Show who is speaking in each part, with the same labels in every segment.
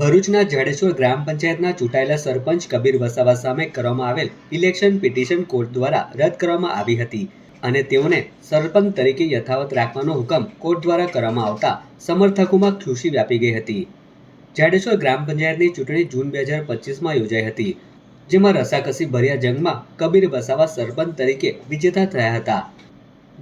Speaker 1: ભરૂચના જડેશ્વર ગ્રામ પંચાયતના ચૂંટાયેલા સરપંચ કબીર વસાવા સામે કરવામાં આવેલ ઇલેક્શન પિટિશન કોર્ટ દ્વારા રદ કરવામાં આવી હતી અને તેઓને સરપંચ તરીકે યથાવત રાખવાનો હુકમ કોર્ટ દ્વારા કરવામાં આવતા સમર્થકોમાં ખુશી વ્યાપી ગઈ હતી. જાડેશ્વર ગ્રામ પંચાયતની ચૂંટણી જૂન બે હજાર પચીસમાં યોજાઈ હતી, જેમાં રસાકસી ભર્યા જંગમાં કબીર વસાવા સરપંચ તરીકે વિજેતા થયા હતા.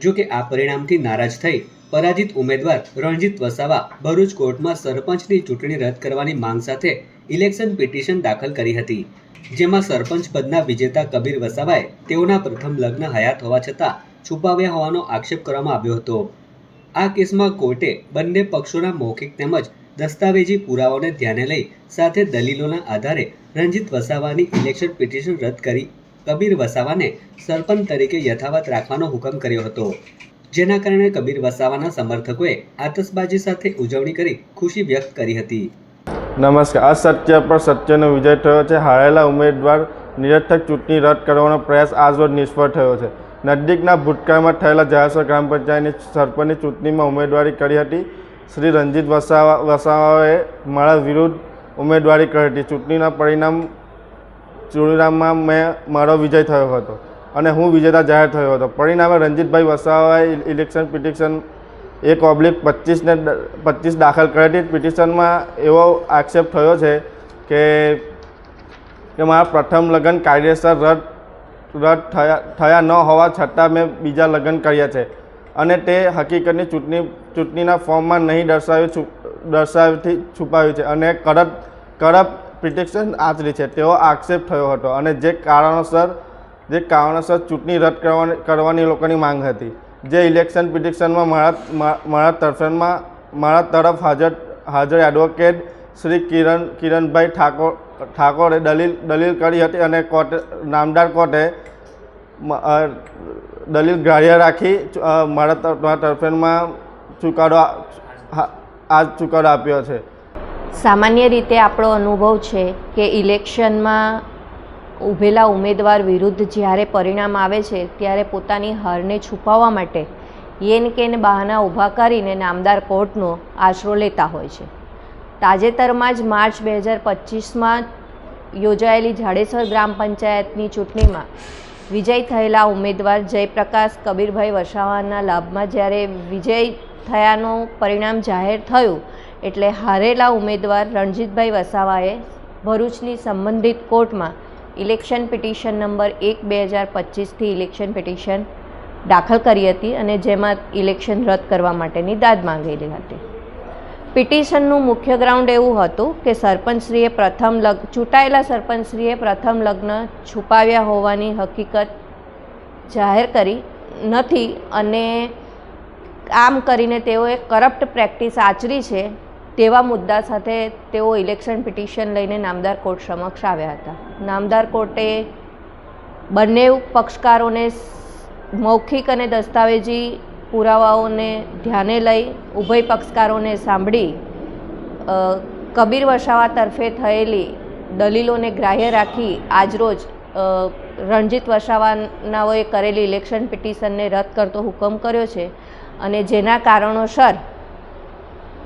Speaker 1: જો કે આ પરિણામથી નારાજ થઈ પરાજિત ઉમેદવાર રણજીત વસાવા ભરૂચ કોર્ટમાં સરપંચની ચૂંટણી રદ કરવાની માંગ સાથે ઇલેક્શન પિટિશન દાખલ કરી હતી. જેમાં સરપંચ પદના વિજેતા કબીર વસાવાએ તેઓના પ્રથમ લગ્ન હયાત હોવા છતાં છુપાવ્યા હોવાનો આક્ષેપ કરવામાં આવ્યો હતો. આ કેસમાં કોર્ટે બંને પક્ષોના મૌખિક તેમજ દસ્તાવેજી પુરાવાઓને ધ્યાને લઈ સાથે દલીલોના આધારે રણજીત વસાવાની ઇલેક્શન પિટિશન રદ કરી કબીર વસાવાને સરપંચ તરીકે યથાવત રાખવાનો હુકમ કર્યો હતો. જેના કારણે કબીર વસાવાના સમર્થકોએ આતશબાજી સાથે ઉજવણી કરી ખુશી વ્યક્ત કરી હતી.
Speaker 2: નમસ્કાર સત્ય પર સત્યનો વિજય થયો છે. હારેલા ઉમેદવાર નિરર્થક ચૂંટણી રદ કરવાનો પ્રયાસ આજરોજ નિષ્ફળ થયો છે. નજીકના ભૂતકાળમાં થયેલા જાહેર ગ્રામ પંચાયતની સરપંચની ચૂંટણીમાં ઉમેદવારી કરી હતી. શ્રી રંજીત વસાવા વસાવાએ મારા વિરુદ્ધ ઉમેદવારી કરી હતી. ચૂંટણીના પરિણામ ચૂંટણીમાં મેં મારો વિજય થયો હતો અને હું વિજેતા જાહેર થયો હતો. પરિણામે રણજીતભાઈ વસાવાએ ઇલેક્શન પિટિશન એક ઓબ્લિક પચીસને પચીસ દાખલ કરી હતી. પિટિશનમાં એવો આક્ષેપ થયો છે કે કે મારા પ્રથમ લગ્ન કાયદેસર રદ રદ થયા થયા ન હોવા છતાં મેં બીજા લગ્ન કર્યા છે અને તે હકીકતની ચૂંટણી, ચૂંટણીના ફોર્મમાં નહીં દર્શાવ્યું છું દર્શાવથી છુપાવ્યું છે અને કડક કડક પિટિશન આચરી છે. તેવો આક્ષેપ થયો હતો અને જે કારણોસર જે કારણોસર ચૂંટણી રદ કરવાની કરવાની લોકોની માંગ હતી. જે ઇલેક્શન પિટિશનમાં મારા મારા તરફેણમાં, મારા તરફ હાજર હાજર એડવોકેટ શ્રી કિરણ, કિરણભાઈ ઠાકોર, ઠાકોરે દલીલ દલીલ કરી હતી અને કોર્ટે, નામદાર કોર્ટે દલીલ ગ્રાહ્ય રાખી મારા તરફેણમાં ચુકાદો આ- ચુકાડો આપ્યો છે.
Speaker 3: સામાન્ય રીતે આપણો અનુભવ છે કે ઇલેક્શનમાં ઊભેલા ઉમેદવાર વિરુદ્ધ જ્યારે પરિણામ આવે છે, ત્યારે પોતાની હારને છુપાવવા માટે યેન કેન બહાના ઊભા કરીને નામદાર કોર્ટનો આશરો લેતા હોય છે. તાજેતરમાં જ માર્ચ બે હજાર પચીસમાં યોજાયેલી જાડેસર ગ્રામ પંચાયતની ચૂંટણીમાં વિજય થયેલા ઉમેદવાર જયપ્રકાશ કબીરભાઈ વસાવાના લાભમાં જ્યારે વિજય થયાનું પરિણામ જાહેર થયું એટલે હારેલા ઉમેદવાર રણજીતભાઈ વસાવાએ ભરૂચની સંબંધિત કોર્ટમાં ઇલેક્શન પિટિશન નંબર એક બે હજાર પચીસથી ઇલેક્શન પિટિશન દાખલ કરી હતી અને જેમાં ઇલેક્શન રદ કરવા માટેની દાદ માંગેલી હતી. પિટિશનનું મુખ્ય ગ્રાઉન્ડ એવું હતું કે સરપંચશ્રીએ પ્રથમ લગ, ચૂંટાયેલા સરપંચશ્રીએ પ્રથમ લગ્ન છુપાવ્યા હોવાની હકીકત જાહેર કરી નથી અને આમ કરીને તેઓએ કરપ્ટ પ્રેક્ટિસ આચરી છે તેવા મુદ્દા સાથે તેઓ ઇલેક્શન પિટિશન લઈને નામદાર કોર્ટ સમક્ષ આવ્યા હતા. નામદાર કોર્ટે બંને પક્ષકારોને મૌખિક અને દસ્તાવેજી પુરાવાઓને ધ્યાને લઈ ઉભય પક્ષકારોને સાંભળી કબીર વસાવા તરફે થયેલી દલીલોને ગ્રાહ્ય રાખી આજરોજ રણજીત વસાવાનાઓએ કરેલી ઇલેક્શન પિટિશનને રદ કરતો હુકમ કર્યો છે. અને જેના કારણોસર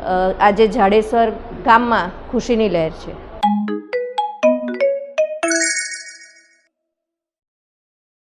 Speaker 3: આજે જાડેશ્વર ગામમાં ખુશીની લહેર છે.